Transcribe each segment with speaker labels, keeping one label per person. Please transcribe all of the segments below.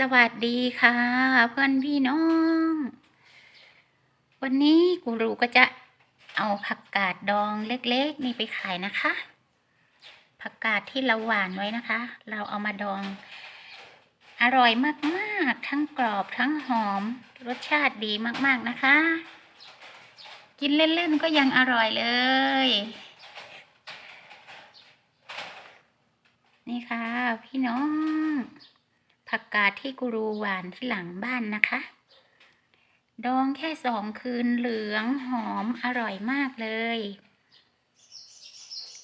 Speaker 1: สวัสดีค่ะ เพื่อนพี่น้อง วันนี้กูรูก็จะเอาผักกาดดองเล็กๆ นี่ไปขายนะคะ ผักกาดที่เราหวานไว้นะคะ เราเอามาดอง อร่อยมากๆ ทั้งกรอบทั้งหอม รสชาติดีมากๆนะคะ กินเล่นๆก็ยังอร่อยเลย นี่ค่ะ พี่น้อง ผักกาดที่กูรูหวานที่หลังบ้านนะคะ ดองแค่สองคืนเหลืองหอมอร่อยมากเลย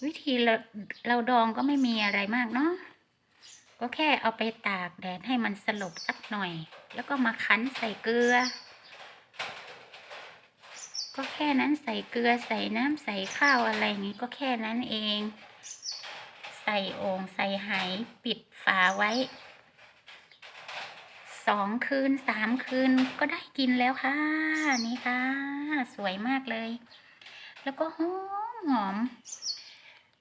Speaker 1: วิธีเราเราดองก็ไม่มีอะไรมากเนาะก็แค่เอาไปตากแดดให้มันสลบสักหน่อย แล้วก็มาคั้นใส่เกลือ ก็แค่นั้นใส่เกลือใส่น้ำใส่ข้าวอะไรอย่างนี้ก็แค่นั้นเอง ใส่โอ่งใส่ไหปิดฝาไว้ สองคืนสามคืนก็ได้กินแล้วค่ะ นี่ค่ะ สวยมากเลย แล้วก็หอมหอม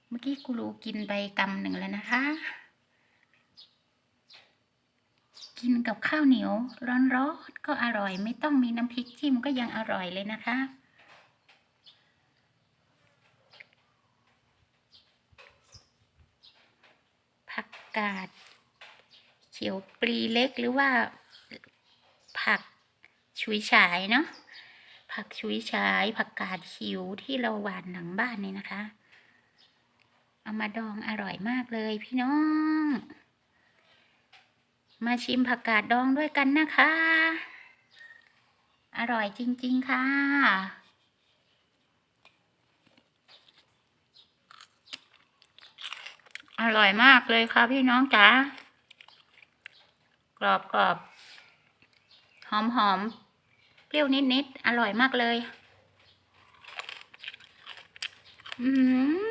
Speaker 1: เมื่อกี้กูรูกินไปกำหนึ่งแล้วนะคะ กินกับข้าวเหนียวร้อนๆก็อร่อยไม่ต้องมีน้ำพริกจิ้มก็ยังอร่อยเลยนะคะผักกาด ขียวปลีเล็กหรือว่า ผักชุยฉายเนาะผักชุยฉายผักกาดขิวที่เราหวานหลังบ้านนี่นะคะ เอามาดองอร่อยมากเลยพี่น้อง มาชิมผักกาดดองด้วยกันนะคะ อร่อยจริง ๆ ค่ะอร่อยมากเลยค่ะพี่น้องจ๋า กรอบกรอบหอมหอมเปรี้ยวนิดนิดๆอร่อยมากเลย อื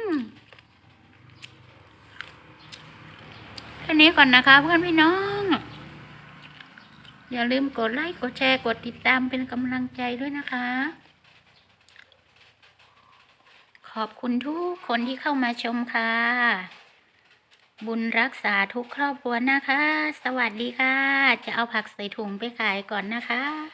Speaker 1: มแค่นี้ก่อนนะคะเพื่อนพี่น้อง อย่าลืมกดไลค์กดแชร์กดติดตามเป็นกำลังใจด้วยนะคะ ขอบคุณทุกคนที่เข้ามาชมค่ะ บุญรักษาทุกครอบครัวนะคะ สวัสดีค่ะ จะเอาผักใส่ถุงไปขายก่อนนะคะ